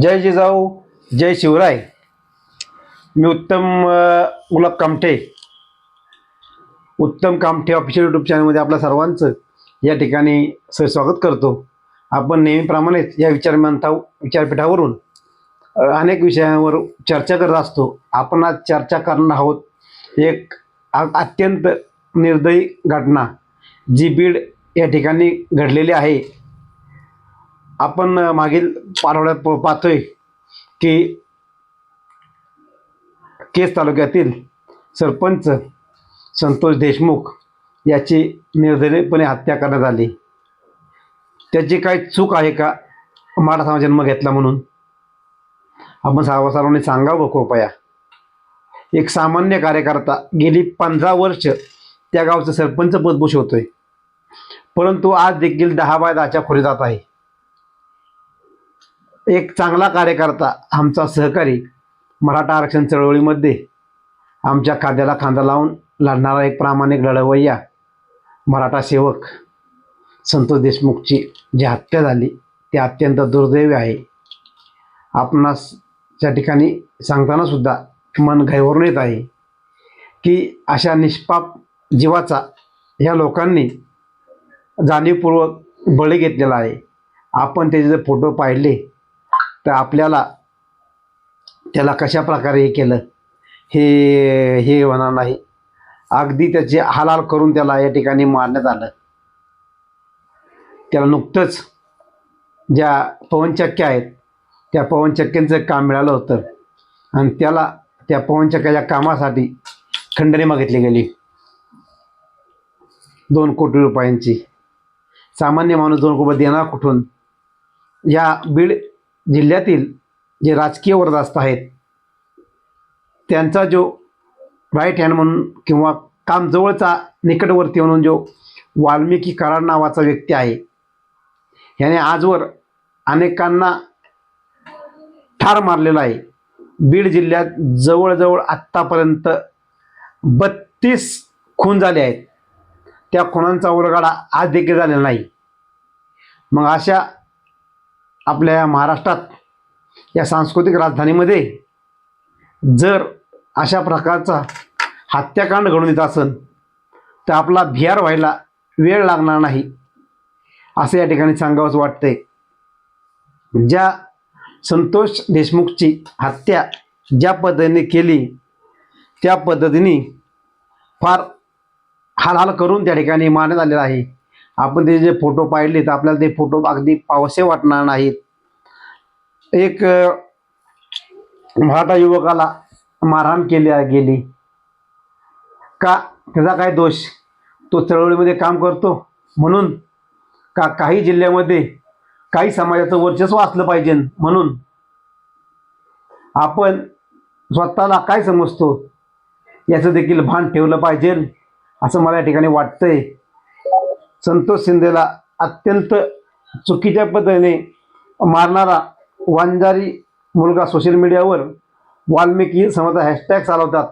जय जिजाऊ जय शिवराय. मी उत्तम गुलाब कामठे. उत्तम Kamthe official YouTube चॅनलमध्ये आपल्या सर्वांचं या ठिकाणी सहस्वागत करतो. आपण नेहमीप्रमाणेच या विचारमंथा विचारपीठावरून अनेक विषयांवर चर्चा करत असतो. आपण आज चर्चा करणार आहोत एक आ- अत्यंत निर्दयी घटना जी बीड या ठिकाणी घडलेली आहे. आपण मागील पाठवड्यात प- पाहतोय की केस तालुक्यातील सरपंच संतोष देशमुख याची निर्दयीपणे हत्या करण्यात आली. त्याची काही चूक आहे का? मराठा समाज जन्म घेतला म्हणून. आपण सर्व सर्वांनी सांगावं कृपया. एक सामान्य कार्यकर्ता गेली पंधरा वर्ष त्या गावचं सरपंच पद भूषवतोय परंतु आज देखील दहा बाय दहाच्या खोली जात आहे. एक चांगला कार्यकर्ता आमचा सहकारी मराठा आरक्षण चळवळीमध्ये आमच्या खांद्याला खांदा लावून लढणारा एक प्रामाणिक लढवय्या मराठा सेवक संतोष देशमुखची जी हत्या झाली ती अत्यंत दुर्दैवी आहे. आपणास त्या ठिकाणी सांगतानासुद्धा मन घाईवरून येत आहे की अशा निष्पाप जीवाचा ह्या लोकांनी जाणीवपूर्वक बळी घेतलेला आहे. आपण त्याचे जर फोटो पाहिले तर आपल्याला त्याला कशा प्रकारे हे केलं? हे हे होणार नाही. अगदी त्याचे हालाल करून त्याला या ठिकाणी मारण्यात आलं. त्याला नुकतंच ज्या पवनचक्क्या आहेत त्या पवनचक्क्यांचं काम मिळालं होतं. आणि त्याला त्या पवनचक्क्याच्या कामासाठी खंडणी मागितली गेली. दोन कोटी रुपयांची. सामान्य माणूस दोन कोटी देणार कुठून? या बीड जिल्ह्यातील जे राजकीय वर्दस्त आहेत त्यांचा जो राईट हँड म्हणून किंवा काम जवळचा निकटवर्ती म्हणून जो वाल्मिकी कराड नावाचा व्यक्ती आहे याने आजवर अनेकांना ठार मारलेला आहे. बीड जिल्ह्यात जवळजवळ आत्तापर्यंत बत्तीस खून झाले आहेत. त्या खुनांचा उलगाडा आज देखील झालेला नाही. मग अशा आपल्या या महाराष्ट्रात या सांस्कृतिक राजधानीमध्ये जर अशा प्रकारचा हत्याकांड घडून येत असेल तर आपला भियार व्हायला वेळ लागणार नाही असं या ठिकाणी सांगावंच वाटते ज्या संतोष देशमुखची हत्या ज्या पद्धतीने केली त्या पद्धतीने फार हालहाल करून त्या ठिकाणी मारण्यात आलेला आहे. आपण ते जे फोटो पाहिले तर आपल्याला ते फोटो अगदी पावसे वाटणार नाहीत. एक मराठा युवकाला मारहाण केली गेली. का? त्याचा काय दोष? तो चळवळीमध्ये काम करतो. म्हणून का काही जिल्ह्यामध्ये काही समाजाचं वर्चस्व असलं पाहिजे म्हणून आपण स्वतःला काय समजतो? याचं देखील भान ठेवलं पाहिजे असं मला या ठिकाणी वाटतंय. संतोष शिंदेला अत्यंत चुकीच्या पद्धतीने मारणारा वांजारी मुलगा सोशल मीडियावर वाल्मिकी समाजा हॅशटॅग चालवतात.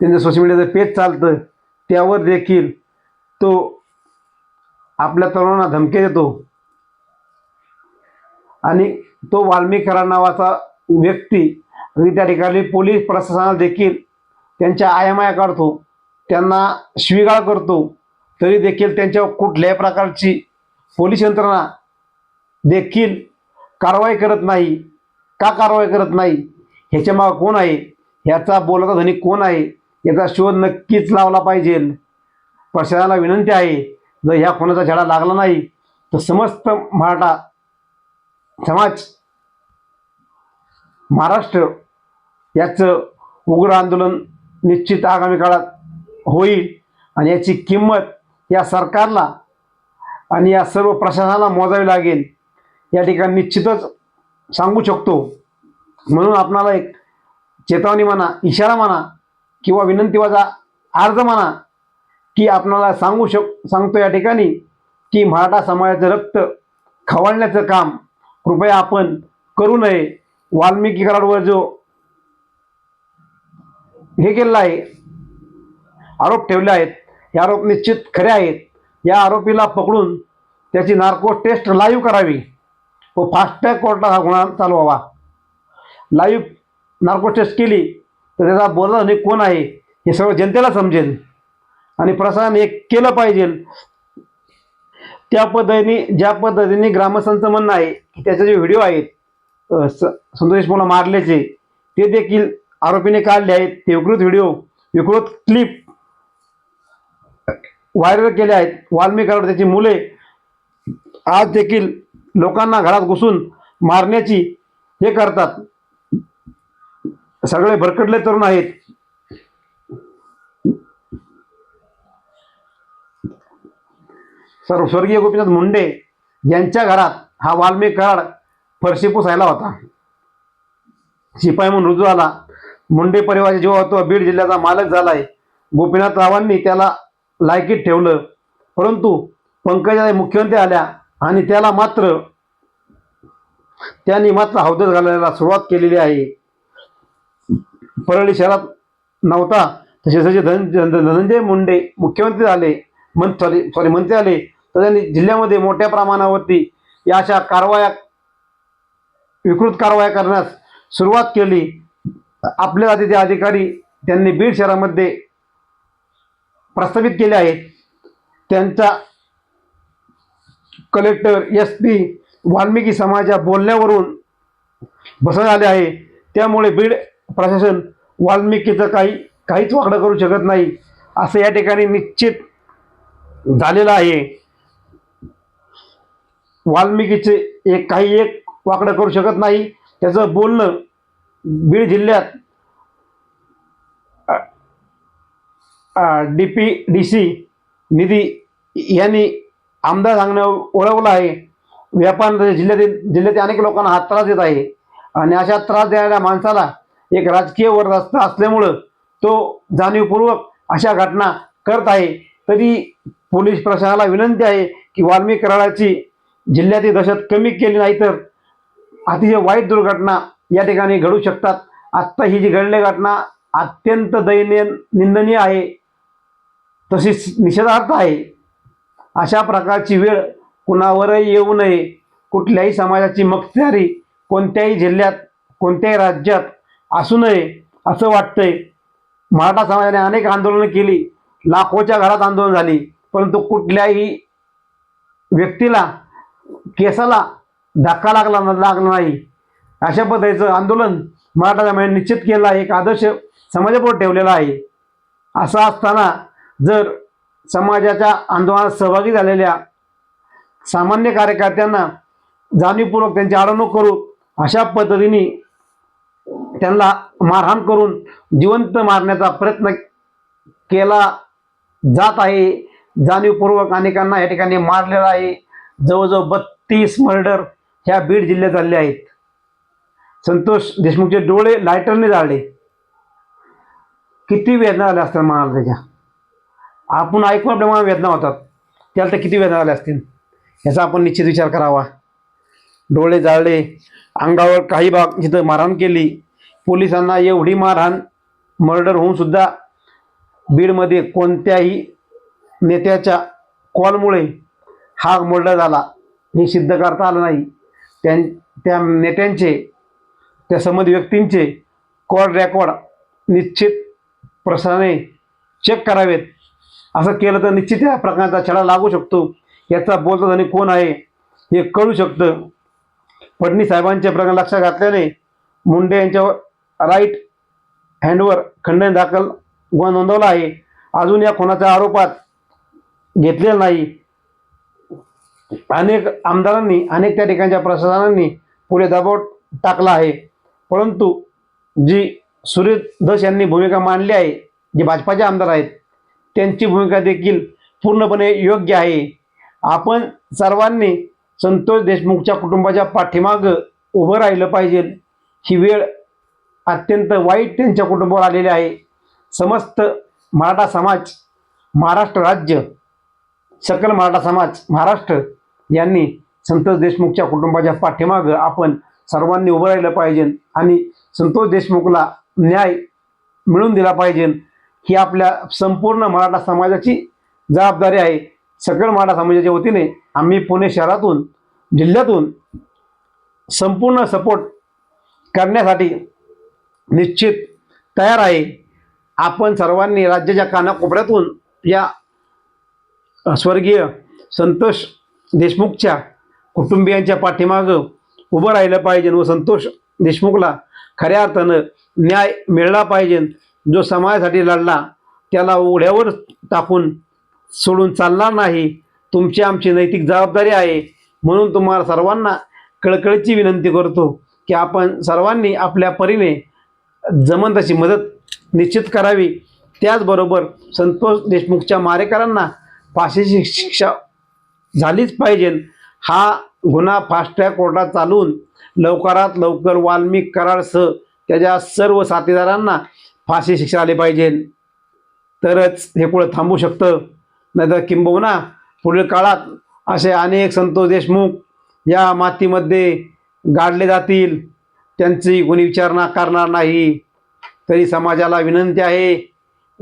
त्यांचं सोशल मीडियाचं पेज चालतं. त्यावर देखील तो आपल्या तरुणांना धमकी देतो. आणि तो वाल्मिकी नावाचा व्यक्ती त्या ठिकाणी पोलीस प्रशासनाला देखील त्यांच्या आयामाया काढतो. त्यांना शिवीगाळ करतो. तरी देखील त्यांच्यावर कुठल्याही प्रकारची पोलीस यंत्रणा देखील कारवाई करत नाही. का कारवाई करत नाही? ह्याच्यामागं कोण आहे? ह्याचा बोलाचा धनी कोण आहे? याचा शोध नक्कीच लावला पाहिजे. प्रशासनाला विनंती आहे जर ह्या कोणाचा झडा लागला नाही तर समस्त मराठा समाज महाराष्ट्र याचं उग्र आंदोलन निश्चित आगामी काळात होईल आणि याची किंमत या सरकारला आणि या सर्व प्रशासनाला मोजावी लागेल. या ठिकाणी निश्चितच सांगू शकतो. म्हणून आपणाला एक चेतावणी म्हणा इशारा म्हणा किंवा विनंतीवाचा अर्ज म्हणा की आपणाला सांगू शक सांगतो या ठिकाणी की मराठा समाजाचं रक्त खवळण्याचं काम कृपया आपण करू नये. वाल्मिकी कराडवर जो हे केलेला आहे आरोप ठेवले आहेत हे आरोप निश्चित खरे आहेत. या आरोपीला पकडून त्याची नार्को टेस्ट लाईव्ह करावी व फास्टॅग कोर्टात हा गुन्हा चालू व्हावा लाईव्ह नार्को टेस्ट केली तर त्याचा बोलला आणि कोण आहे हे सगळं जनतेला समजेल आणि प्रशासन हे केलं पाहिजे. त्या पद्धतीने ज्या पद्धतीने ग्रामस्थांचं म्हणणं आहे की त्याचे जे व्हिडिओ आहेत स संतोष देशमुखला मारल्याचे ते देखील आरोपीने काढले आहेत. ते विकृत व्हिडिओ विकृत क्लिप व्हायरल केले आहेत. वाल्मिकावर त्याची मुले. आज देखील लोकांना घरात घुसून मारण्याची हे करतात. सगळे भरकटले तरुण आहेत. सर्व स्वर्गीय गोपीनाथ मुंडे यांच्या घरात हा वाल्मिक कराड फरशी पुसायला होता. शिपाई म्हणून रुजू आला मुंडे परिवाराच्या जीवा होतो बीड जिल्ह्याचा मालक झालाय. गोपीनाथ रावांनी त्याला लायकीत ठेवलं. परंतु पंकजा मुख्यमंत्री आल्या आणि त्याला मात्र त्यांनी मात्र हौदत घालायला सुरुवात केलेली आहे. परळी शहरात नव्हता. तसे जसे धन धनंजय मुंडे मुख्यमंत्री झाले मं सॉरी सॉरी मंत्री आले. तर त्यांनी जिल्ह्यामध्ये मोठ्या प्रमाणावरती या अशा कारवाया विकृत कारवाया करण्यास सुरुवात केली. आपल्या जातीचे अधिकारी त्यांनी बीड शहरामध्ये प्रस्तावित केले आहेत. त्यांचा कलेक्टर एस पी वाल्मिकी समाजा बोलण्यावरून बसत आले आहे. त्यामुळे बीड प्रशासन वाल्मिकीचं काही काहीच वाकडं करू शकत नाही असं या ठिकाणी निश्चित झालेलं आहे. वाल्मिकीचे एक काही एक वाकडं करू शकत नाही. त्याचं बोलणं बीड जिल्ह्यात डी पी डी सी निधी यांनी आमदार सांगणं ओळखलं आहे. व्यापार जिल्ह्यातील जिल्ह्यातील अनेक लोकांना हा त्रास देत आहे. आणि अशा त्रास देणाऱ्या माणसाला एक राजकीय वर रस्ता असल्यामुळं तो जाणीवपूर्वक अशा घटना करत आहे. तरी पोलीस प्रशासनाला विनंती आहे की वाल्मी कराडाची जिल्ह्यातील दहशत कमी केली नाही तर अतिशय वाईट दुर्घटना या ठिकाणी घडू शकतात. आत्ता ही जी घडली घटना अत्यंत दयनीय निंदनीय आहे. तशीच निषेधार्थ आहे. अशा प्रकारची वेळ कुणावरही येऊ नये. कुठल्याही समाजाची मक्तेदारी कोणत्याही जिल्ह्यात कोणत्याही राज्यात असू नये असं वाटतंय. मराठा समाजाने अनेक आंदोलनं केली. लाखोच्या घरात आंदोलन झाली. परंतु कुठल्याही व्यक्तीला केसाला धक्का लागला लागला नाही. अशा पद्धतीचं आंदोलन मराठा समाजाने निश्चित केलं आहे. एक आदर्श समाजापुढे ठेवलेला आहे. असं असताना जर समाजाच्या आंदोलनात सहभागी झालेल्या सामान्य कार्यकर्त्यांना जाणीवपूर्वक त्यांची अडवणूक करू अशा पद्धतीने त्यांना मारहाण करून जिवंत मारण्याचा प्रयत्न केला जात आहे. जाणीवपूर्वक अनेकांना या ठिकाणी मारलेला आहे. जवळजवळ बत्तीस मर्डर ह्या बीड जिल्ह्यात झाले आहेत. संतोष देशमुखचे डोळे लायटरने जाळले किती वेदना झाल्या असतात मला त्याच्या? आपण ऐकून आपल्या वेदना होतात. त्याला तर किती वेदना आल्या असतील? याचा आपण निश्चित विचार करावा. डोळे जाळले अंगावर काही भाग जिथं मारहाण केली पोलिसांना एवढी मारहाण मर्डर होऊन सुद्धा बीडमध्ये कोणत्याही नेत्याच्या कॉलमुळे हा मर्डर झाला हे सिद्ध करता आलं नाही. त्यां त्या नेत्यांचे त्या संबंधित व्यक्तींचे कॉल रेकॉर्ड निश्चित प्रसाराने चेक करावेत. असं केलं तर निश्चित या प्रकारचा छडा लागू शकतो. याचा बोलता आणि कोण आहे हे कळू शकतं. फडणीस साहेबांच्या प्रकरण लक्षात घातल्याने मुंडे यांच्यावर राईट हँडवर खंडन दाखल गुन्हा नोंदवला आहे. अजून या खुनाच्या आरोपात घेतलेला नाही. अनेक आमदारांनी अनेक त्या ठिकाणच्या प्रशासनांनी पुढे दबाव टाकला आहे. परंतु जी सुरेश धस यांनी भूमिका मांडली आहे जे भाजपाचे आमदार आहेत त्यांची भूमिका देखील पूर्णपणे योग्य आहे. आपण सर्वांनी संतोष देशमुखच्या कुटुंबाच्या पाठीमागं उभं राहिलं पाहिजे. ही वेळ अत्यंत वाईट त्यांच्या कुटुंबावर आलेली आहे. समस्त मराठा समाज महाराष्ट्र राज्य सकल मराठा समाज महाराष्ट्र यांनी संतोष देशमुखच्या कुटुंबाच्या पाठीमागं आपण सर्वांनी उभं राहिलं पाहिजे आणि संतोष देशमुखला न्याय मिळून दिला पाहिजे. ही आपल्या संपूर्ण मराठा समाजाची जबाबदारी आहे. सकल मराठा समाजाच्या वतीने आम्ही पुणे शहरातून जिल्ह्यातून संपूर्ण सपोर्ट करण्यासाठी निश्चित तयार आहे. आपण सर्वांनी राज्याच्या कानाकोपऱ्यातून या स्वर्गीय संतोष देशमुखच्या कुटुंबियांच्या पाठीमागं उभं राहिलं पाहिजे व संतोष देशमुखला खऱ्या अर्थानं न्याय मिळला पाहिजे. जो समाजासाठी लढला त्याला ओढ्यावर टाकून सोडून चालणार नाही. तुमची आमची नैतिक जबाबदारी आहे. म्हणून तुम्हाला सर्वांना कळकळीची विनंती करतो की आपण सर्वांनी आपल्या परीने जमन तशी मदत निश्चित करावी. त्याचबरोबर संतोष देशमुखच्या मारेकरांना फाशीची शिक्षा झालीच पाहिजे. हा गुन्हा फास्ट ट्रॅक कोर्टात चालून लवकरात लवकर वाल्मिक कराडसह त्याच्या सर्व साथीदारांना फाशी शिक्षा आली पाहिजे. तरच हे कुठं थांबू शकतं. नाहीतर किंबहुना पुढील काळात असे अनेक संतोष देशमुख या मातीमध्ये गाडले जातील. त्यांची कोणी विचारणा करणार नाही. तरी समाजाला विनंती आहे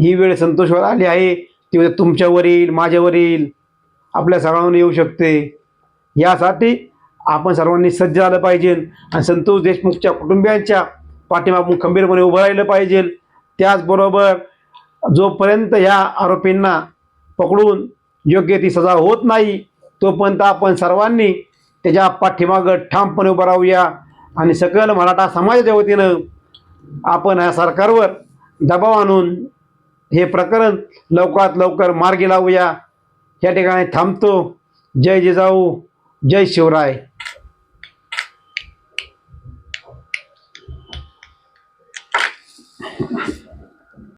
ही वेळ संतोषवर आली आहे. ती म्हणजे तुमच्यावरील तुमच्यावर येईल माझ्यावर येईल आपल्या सगळ्यांवर येऊ शकते. यासाठी आपण सर्वांनी सज्ज झालं पाहिजे. आणि संतोष देशमुखच्या कुटुंबियांच्या पाठीमागून खंबीरपणे उभं राहिलं पाहिजे. त्याचबरोबर जोपर्यंत ह्या आरोपींना पकडून योग्य ती सजा होत नाही तोपर्यंत आपण सर्वांनी त्याच्या पाठीमागं ठामपणे उभं राहूया आणि सकल मराठा समाजाच्या वतीनं आपण ह्या सरकारवर दबाव आणून हे प्रकरण लवकरात लवकर मार्गी लावूया. या ठिकाणी थांबतो. जय जिजाऊ जय शिवराय.